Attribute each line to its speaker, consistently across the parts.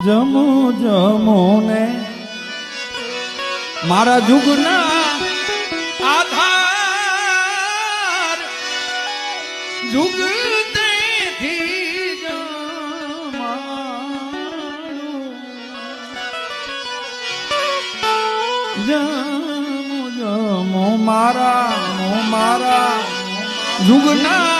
Speaker 1: જમો જમો ને. મારા જુગના આધાર જુગ જમો જમો મારા મારા જુગના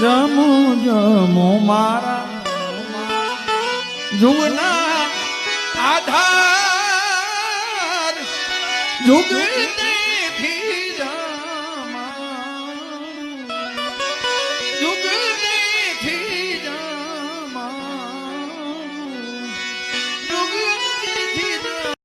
Speaker 1: જમુ જમુ મારા જુગના આધાર. જુગ તેથી